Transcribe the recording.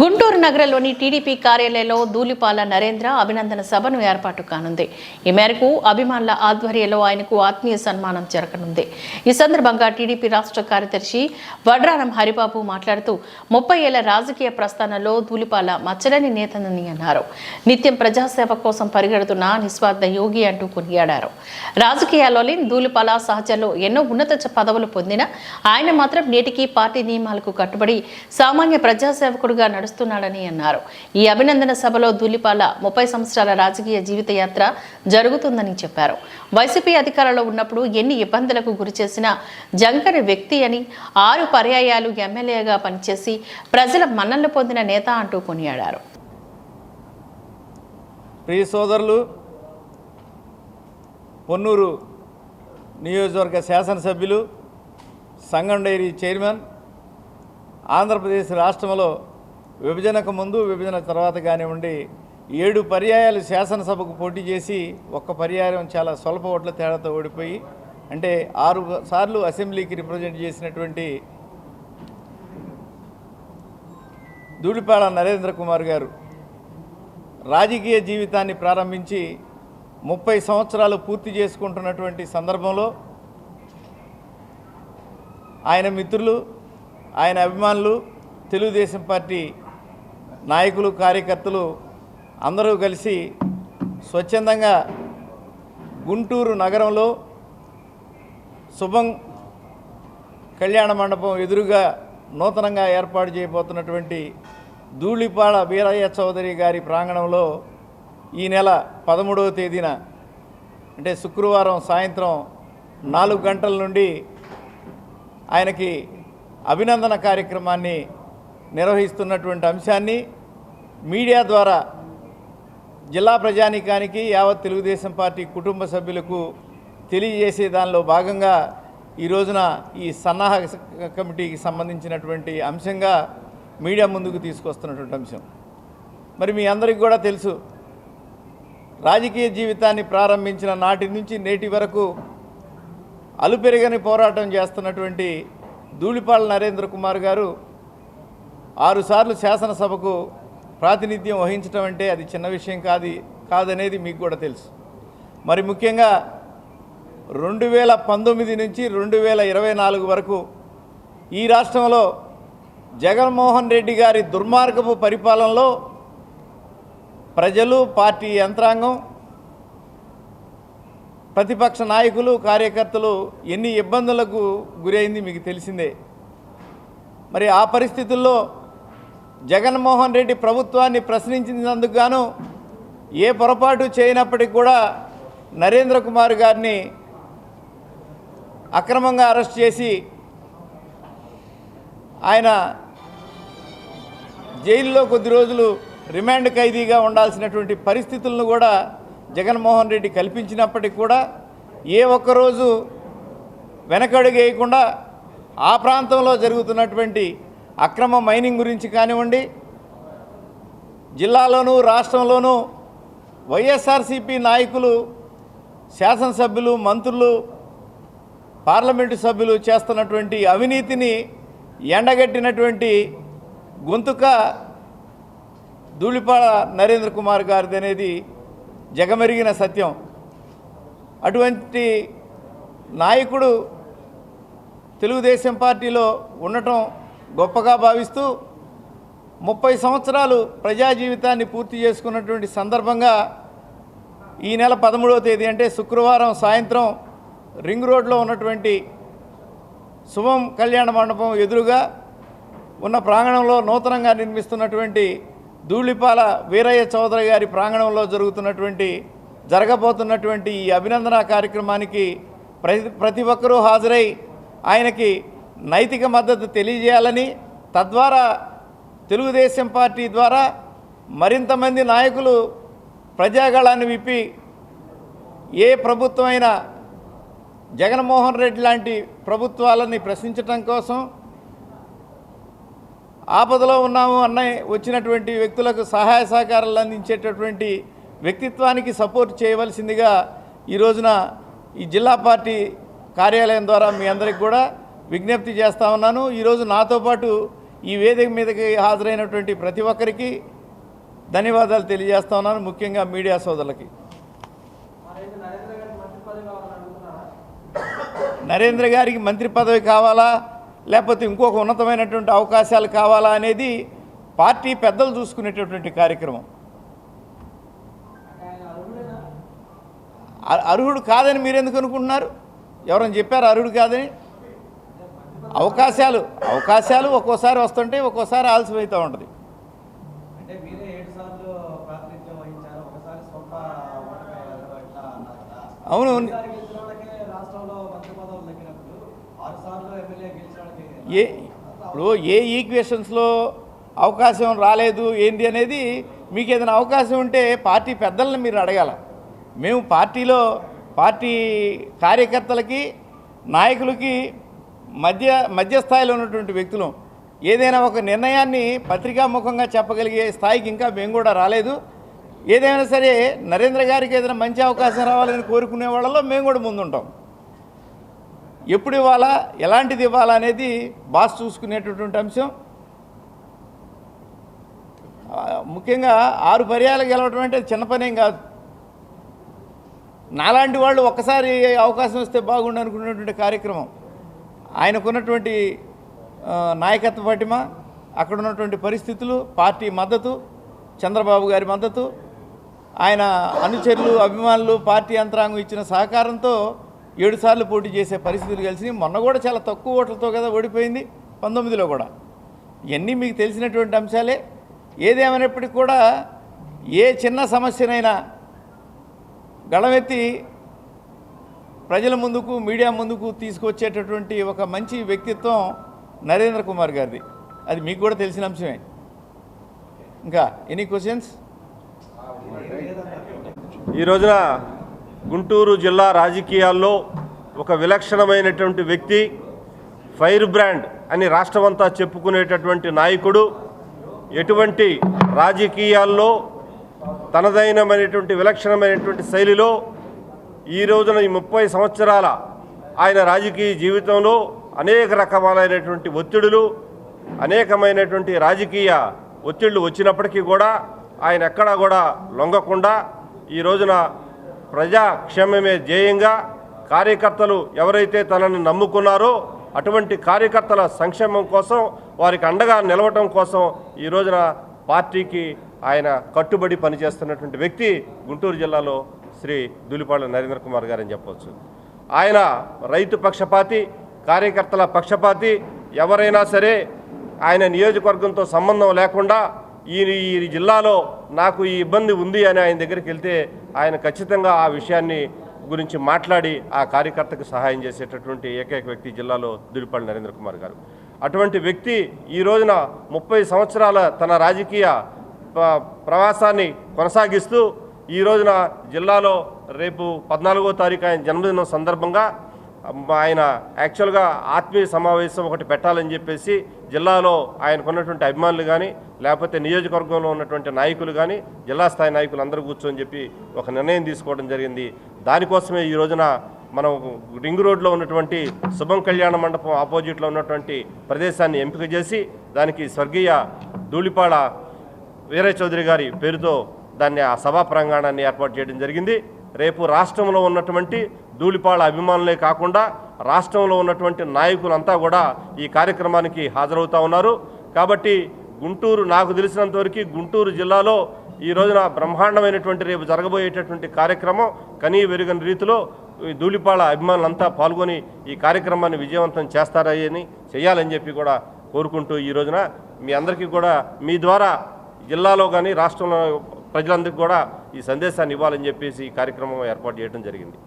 గుంటూరు నగరంలోని టీడీపీ కార్యాలయంలో ధూళిపాల నరేంద్ర అభినందన సభను ఏర్పాటు కానుంది. ఈ మేరకు అభిమానుల ఆధ్వర్యంలో ఆయనకు ఆత్మీయ సన్మానం జరగనుంది. ఈ సందర్భంగా టీడీపీ రాష్ట్ర కార్యదర్శి వడ్రానం హరిబాబు మాట్లాడుతూ ముప్పై ఏళ్ళ రాజకీయ ప్రస్థానంలో ధూళిపాల మచ్చలని నేతనని అన్నారు. నిత్యం ప్రజాసేవ కోసం పరిగెడుతున్న నిస్వార్థ యోగి అంటూ కొనియాడారు. రాజకీయాల్లోని ధూళిపాల సహచరులు ఎన్నో ఉన్నత పదవులు పొందిన ఆయన మాత్రం నేటికి పార్టీ నియమాలకు కట్టుబడి సామాన్య ప్రజాసేవకుడుగా నడుస్తున్నాడని అన్నారు. ఈ అభినందన సభలో ధూళిపాల ముప్పై సంవత్సరాల రాజకీయ జీవిత యాత్ర జరుగుతుందని చెప్పారు. వైసీపీ అధికారంలో ఉన్నప్పుడు ఎన్ని ఇబ్బందులకు గురిచేసిన జంకని వ్యక్తి అని ఆరు పర్యాయాలు ఎమ్మెల్యేగా పనిచేసి ప్రజల మన్ననలు పొందిన నేత అంటూ కొనియాడారు. ప్రియ సోదరులు పొన్నూరు నియోజకవర్గ శాసనసభ్యులు సంగం డైరీ చైర్మన్ ఆంధ్రప్రదేశ్ రాష్ట్రంలో విభజనకు ముందు విభజన తర్వాత కానివ్వండి ఏడు పర్యాయాలు శాసనసభకు పోటీ చేసి ఒక్క పర్యాయం చాలా స్వల్ప ఓట్ల తేడాతో ఓడిపోయి అంటే ఆరు సార్లు అసెంబ్లీకి రిప్రజెంట్ చేసినటువంటి ధూళిపాడ నరేంద్ర కుమార్ గారు రాజకీయ జీవితాన్ని ప్రారంభించి ముప్పై సంవత్సరాలు పూర్తి చేసుకుంటున్నటువంటి సందర్భంలో ఆయన మిత్రులు ఆయన అభిమానులు తెలుగుదేశం పార్టీ నాయకులు కార్యకర్తలు అందరూ కలిసి స్వచ్ఛందంగా గుంటూరు నగరంలో శుభం కళ్యాణ మండపం ఎదురుగా నూతనంగా ఏర్పాటు చేయబోతున్నటువంటి ధూళిపాడ వీరయ్య చౌదరి గారి ప్రాంగణంలో ఈ నెల పదమూడవ తేదీన అంటే శుక్రవారం సాయంత్రం నాలుగు గంటల నుండి ఆయనకి అభినందన కార్యక్రమాన్ని నిర్వహిస్తున్నటువంటి అంశాన్ని మీడియా ద్వారా జిల్లా ప్రజానీకానికి యావత్ తెలుగుదేశం పార్టీ కుటుంబ సభ్యులకు తెలియజేసే దానిలో భాగంగా ఈ రోజున ఈ సన్నాహ కమిటీకి సంబంధించినటువంటి అంశంగా మీడియా ముందుకు తీసుకొస్తున్నటువంటి అంశం. మరి మీ అందరికీ కూడా తెలుసు రాజకీయ జీవితాన్ని ప్రారంభించిన నాటి నుంచి నేటి వరకు అలుపెరగని పోరాటం చేస్తున్నటువంటి ధూళిపాల నరేంద్ర కుమార్ గారు ఆరుసార్లు శాసనసభకు ప్రాతినిధ్యం వహించడం అంటే అది చిన్న విషయం కాదు కాదనేది మీకు కూడా తెలుసు. మరి ముఖ్యంగా రెండు వేల పంతొమ్మిది నుంచి రెండు వేల ఇరవై నాలుగు వరకు ఈ రాష్ట్రంలో జగన్మోహన్ రెడ్డి గారి దుర్మార్గపు పరిపాలనలో ప్రజలు పార్టీ యంత్రాంగం ప్రతిపక్ష నాయకులు కార్యకర్తలు ఎన్ని ఇబ్బందులకు గురైంది మీకు తెలిసిందే. మరి ఆ పరిస్థితుల్లో జగన్మోహన్ రెడ్డి ప్రభుత్వాన్ని ప్రశ్నించినందుకు గాను ఏ పొరపాటు చేయనప్పటికీ కూడా నరేంద్ర కుమార్ గారిని అక్రమంగా అరెస్ట్ చేసి ఆయన జైల్లో కొద్ది రోజులు రిమాండ్ ఖైదీగా ఉండాల్సినటువంటి పరిస్థితులను కూడా జగన్మోహన్ రెడ్డి కల్పించినప్పటికీ కూడా ఏ ఒక్కరోజు వెనకడుగేయకుండా ఆ ప్రాంతంలో జరుగుతున్నటువంటి అక్రమ మైనింగ్ గురించి కానివ్వండి జిల్లాలోనూ రాష్ట్రంలోనూ వైఎస్ఆర్సీపీ నాయకులు శాసనసభ్యులు మంత్రులు పార్లమెంటు సభ్యులు చేస్తున్నటువంటి అవినీతిని ఎండగట్టినటువంటి గొంతుక ధూళిపాడ నరేంద్ర కుమార్ గారిది అనేది జగమెరిగిన సత్యం. అటువంటి నాయకుడు తెలుగుదేశం పార్టీలో ఉండటం గొప్పగా భావిస్తూ ముప్పై సంవత్సరాలు ప్రజా జీవితాన్ని పూర్తి చేసుకున్నటువంటి సందర్భంగా ఈ నెల పదమూడవ తేదీ అంటే శుక్రవారం సాయంత్రం రింగ్ రోడ్లో ఉన్నటువంటి శుభం కళ్యాణ మండపం ఎదురుగా ఉన్న ప్రాంగణంలో నూతనంగా నిర్మిస్తున్నటువంటి ధూళిపాల వీరయ్య చౌదరి గారి ప్రాంగణంలో జరుగుతున్నటువంటి జరగబోతున్నటువంటి ఈ అభినందన కార్యక్రమానికి ప్రతి ప్రతి ఒక్కరూ హాజరై ఆయనకి నైతిక మద్దతు తెలియజేయాలని తద్వారా తెలుగుదేశం పార్టీ ద్వారా మరింతమంది నాయకులు ప్రజాగళాన్ని విప్పి ఏ ప్రభుత్వమైన జగన్మోహన్ రెడ్డి లాంటి ప్రభుత్వాలని ప్రశ్నించటం కోసం ఆపదలో ఉన్నాము అన్న వచ్చినటువంటి వ్యక్తులకు సహాయ సహకారాలు అందించేటటువంటి వ్యక్తిత్వానికి సపోర్ట్ చేయవలసిందిగా ఈ రోజున ఈ జిల్లా పార్టీ కార్యాలయం ద్వారా మీ అందరికి కూడా విజ్ఞప్తి చేస్తా ఉన్నాను. ఈరోజు నాతో పాటు ఈ వేదిక మీదకి హాజరైనటువంటి ప్రతి ఒక్కరికి ధన్యవాదాలు తెలియజేస్తా ఉన్నాను ముఖ్యంగా మీడియా సోదరులకి. నరేంద్ర గారికి మంత్రి పదవి కావాలా? లేకపోతే ఇంకొక ఉన్నతమైనటువంటి అవకాశాలు కావాలా అనేది పార్టీ పెద్దలు చూసుకునేటటువంటి కార్యక్రమం. అర్హుడు కాదని మీరు ఎందుకు అనుకుంటున్నారు? ఎవరైనా చెప్పారు అర్హుడు కాదని? అవకాశాలు అవకాశాలు ఒక్కోసారి వస్తుంటే ఒక్కోసారి ఆలస్యం అవుతూ ఉంటుంది అవును. ఏ ఇప్పుడు ఏ ఈక్వేషన్స్లో అవకాశం రాలేదు ఏంటి అనేది మీకు ఏదైనా అవకాశం ఉంటే పార్టీ పెద్దలను మీరు అడగాల. మేము పార్టీలో పార్టీ కార్యకర్తలకి నాయకులకి మధ్య మధ్యస్థాయిలో ఉన్నటువంటి వ్యక్తులు ఏదైనా ఒక నిర్ణయాన్ని పత్రికాముఖంగా చెప్పగలిగే స్థాయికి ఇంకా మేము కూడా రాలేదు. ఏదైనా సరే నరేంద్ర గారికి ఏదైనా మంచి అవకాశం రావాలని కోరుకునే వాళ్ళలో మేము కూడా ముందుంటాం. ఎప్పుడు ఇవ్వాలా ఎలాంటిది ఇవ్వాలా అనేది బాస్ చూసుకునేటటువంటి అంశం. ముఖ్యంగా ఆరు పర్యాలు గెలవడం అంటే చిన్న పనేం కాదు. నాలాంటి వాళ్ళు ఒక్కసారి అవకాశం వస్తే బాగుండు అనుకునేటువంటి కార్యక్రమం. ఆయనకున్నటువంటి నాయకత్వ పటిమ అక్కడ ఉన్నటువంటి పరిస్థితులు పార్టీ మద్దతు చంద్రబాబు గారి మద్దతు ఆయన అనుచరులు అభిమానులు పార్టీ యంత్రాంగం ఇచ్చిన సహకారంతో ఏడుసార్లు పోటీ చేసే పరిస్థితులు కలిసి మొన్న కూడా చాలా తక్కువ ఓట్లతో కదా ఓడిపోయింది పంతొమ్మిదిలో కూడా. ఇవన్నీ మీకు తెలిసినటువంటి అంశాలే. ఏదేమైనప్పటికీ కూడా ఏ చిన్న సమస్యనైనా గళమెత్తి ప్రజల ముందుకు మీడియా ముందుకు తీసుకొచ్చేటటువంటి ఒక మంచి వ్యక్తిత్వం నరేంద్ర కుమార్ గారిది. అది మీకు కూడా తెలిసిన అంశమే. ఇంకా ఎనీ క్వశ్చన్స్ ఈ రోజున గుంటూరు జిల్లా రాజకీయాల్లో ఒక విలక్షణమైనటువంటి వ్యక్తి ఫైర్ బ్రాండ్ అని రాష్ట్రమంతా చెప్పుకునేటటువంటి నాయకుడు ఎటువంటి రాజకీయాల్లో తనదైనమైనటువంటి విలక్షణమైనటువంటి శైలిలో ఈ రోజున ఈ ముప్పై సంవత్సరాల ఆయన రాజకీయ జీవితంలో అనేక రకములైనటువంటి ఒత్తిడులు అనేకమైనటువంటి రాజకీయ ఒత్తిళ్ళు వచ్చినప్పటికీ కూడా ఆయన ఎక్కడా కూడా లొంగకుండా ఈ రోజున ప్రజాక్షేమమే ధ్యేయంగా కార్యకర్తలు ఎవరైతే తనను నమ్ముకున్నారో అటువంటి కార్యకర్తల సంక్షేమం కోసం వారికి అండగా నిలవటం కోసం ఈ రోజున పార్టీకి ఆయన కట్టుబడి పనిచేస్తున్నటువంటి వ్యక్తి గుంటూరు జిల్లాలో శ్రీ దులిపాళ్ళ నరేంద్ర కుమార్ గారని చెప్పవచ్చు. ఆయన రైతు పక్షపాతి కార్యకర్తల పక్షపాతి ఎవరైనా సరే ఆయన నియోజకవర్గంతో సంబంధం లేకుండా ఈ ఈ జిల్లాలో నాకు ఈ ఇబ్బంది ఉంది అని ఆయన దగ్గరికి వెళ్తే ఆయన ఖచ్చితంగా ఆ విషయాన్ని గురించి మాట్లాడి ఆ కార్యకర్తకు సహాయం చేసేటటువంటి ఏకైక వ్యక్తి జిల్లాలో దులిపాళ్ళ నరేంద్ర కుమార్ గారు. అటువంటి వ్యక్తి ఈ రోజున ముప్పై సంవత్సరాల తన రాజకీయ ప్రవాసాన్ని కొనసాగిస్తూ ఈ రోజున జిల్లాలో రేపు పద్నాలుగో తారీఖు ఆయన జన్మదినం సందర్భంగా ఆయన యాక్చువల్గా ఆత్మీయ సమావేశం ఒకటి పెట్టాలని చెప్పేసి జిల్లాలో ఆయనకున్నటువంటి అభిమానులు కానీ లేకపోతే నియోజకవర్గంలో ఉన్నటువంటి నాయకులు కానీ జిల్లా స్థాయి నాయకులు అందరూ కూర్చొని చెప్పి ఒక నిర్ణయం తీసుకోవడం జరిగింది. దానికోసమే ఈ రోజున మనం రింగ్ రోడ్లో ఉన్నటువంటి శుభం కళ్యాణ మండపం ఆపోజిట్లో ఉన్నటువంటి ప్రదేశాన్ని ఎంపిక చేసి దానికి స్వర్గీయ ధూళిపాడ వీరయ్య చౌదరి గారి పేరుతో దాన్ని ఆ సభా ప్రాంగణాన్ని ఏర్పాటు చేయడం జరిగింది. రేపు రాష్ట్రంలో ఉన్నటువంటి ధూళిపాళ అభిమానులే కాకుండా రాష్ట్రంలో ఉన్నటువంటి నాయకులంతా కూడా ఈ కార్యక్రమానికి హాజరవుతా ఉన్నారు. కాబట్టి గుంటూరు నాకు తెలిసినంతవరకు గుంటూరు జిల్లాలో ఈ రోజున బ్రహ్మాండమైనటువంటి రేపు జరగబోయేటటువంటి కార్యక్రమం కనీ వెరుగని రీతిలో ఈ ధూళిపాళ అభిమానులంతా పాల్గొని ఈ కార్యక్రమాన్ని విజయవంతం చేస్తారని చేయాలని చెప్పి కూడా కోరుకుంటూ ఈ రోజున మీ అందరికీ కూడా మీ ద్వారా జిల్లాలో కానీ రాష్ట్రంలో ప్రజలందరికీ కూడా ఈ సందేశాన్ని ఇవ్వాలని చెప్పేసి ఈ కార్యక్రమం ఏర్పాటు చేయడం జరిగింది.